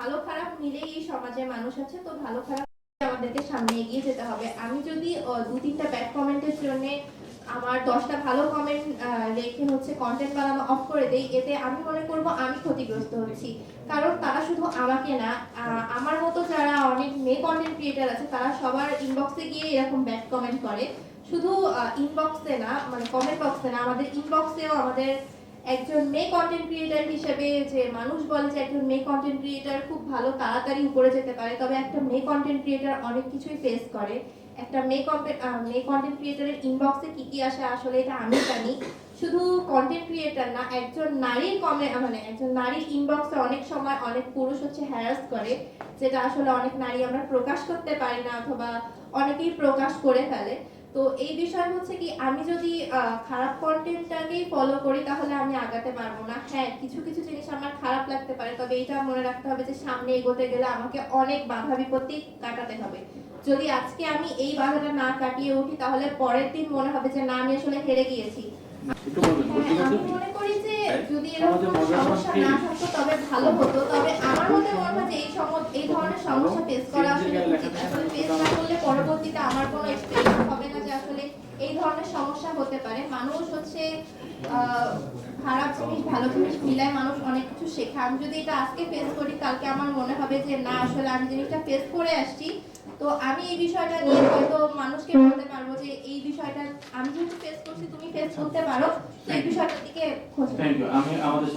ভালো খারাপ মিলেই এই সমাজে মানুষ আছে, তো ভালো খারাপ আমাদেরকে সামনে এগিয়ে যেতে হবে। আমি যদি দু তিনটা ব্যাড কমেন্টের জন্য আমার দশটা ভালো কমেন্ট রেখে হচ্ছে কন্টেন্ট বানানো অফ করে দেই, এতে আমি মনে করব আমি ক্ষতিগ্রস্ত হচ্ছি। কারণ তারা শুধু আমাকে না আমার মতো যারা অনেক মেয়ে কন্টেন্ট ক্রিয়েটার আছে, তারা সবার ইনবক্সে গিয়ে এরকম ব্যাড কমেন্ট করে। শুধু ইনবক্সে না মানে কমেন্ট বক্সে না, আমাদের ইনবক্সেও আমাদের একজন মেয়ে কন্টেন্ট ক্রিয়েটার হিসেবে যে মানুষ বলে যে একজন মেয়ে কন্টেন্ট ক্রিয়েটার খুব ভালো তাড়াতাড়ি উপরে যেতে পারে, তবে একটা মেয়ে কন্টেন্ট ক্রিয়েটার অনেক কিছুই ফেস করে। একটা মেয়ে মেয়ে কন্টেন্ট ক্রিয়েটারের ইনবক্সে কি কি আসে আসলে এটা আমি জানি। শুধু কন্টেন্ট ক্রিয়েটার না, একজন নারীর কমে মানে একজন নারীর ইনবক্সে অনেক সময় অনেক পুরুষ হচ্ছে হ্যারাস করে, যেটা আসলে অনেক নারী আমরা প্রকাশ করতে পারি না অথবা অনেকেই প্রকাশ করে ফেলে। তো এই বিষয় হচ্ছে কি আমি যদি খারাপ কন্টেন্টটাকেই ফলো করি তাহলে আমি আগাতে পারব না। হ্যাঁ কিছু কিছু জিনিস আমার খারাপ লাগতে পারে তবে এটা মনে রাখতে হবে যে সামনে এগোতে গেলে আমাকে অনেক বাধা বিপত্তি কাটাতে হবে। যদি আজকে আমি এই বাধাটা না কাটিয়ে উঠি তাহলে পরের দিন মনে হবে যে না আমি আসলে হেরে গিয়েছি। হ্যাঁ, আমি মনে করি যে হ্যাঁ, যদি এরকম আমাদের কোনো মজার সমস্যা না থাকতো তবে ভালো হতো। তবে আমার মতে মনে হয় যে এই সম- এই ধরনের সমস্যা ফেস করা আসলে উচিত। আসলে ফেস না করলে পরবর্তীতে আমার কোনো এক্সপেরিয়েন্স যে আসলে এই ধরনের সমস্যা হতে পারে। মানুষ হচ্ছে খারাপ জিনিস, ভালো জিনিস মিলায় মানুষ অনেক কিছু শেখে। আমি যদি এটা আজকে ফেস করি, কালকে আমার মনে হবে যে, না, আসলে আমি জিনিসটা ফেস করে আসছি। তো আমি এই বিষয়টা নিয়ে হয়তো মানুষকে বলতে পারব যে, এই বিষয়টা আমি যেহেতু ফেস করছি, তুমি ফেস করতে পারো। এই বিষয়টার দিকে খোঁজ আমি আমাদের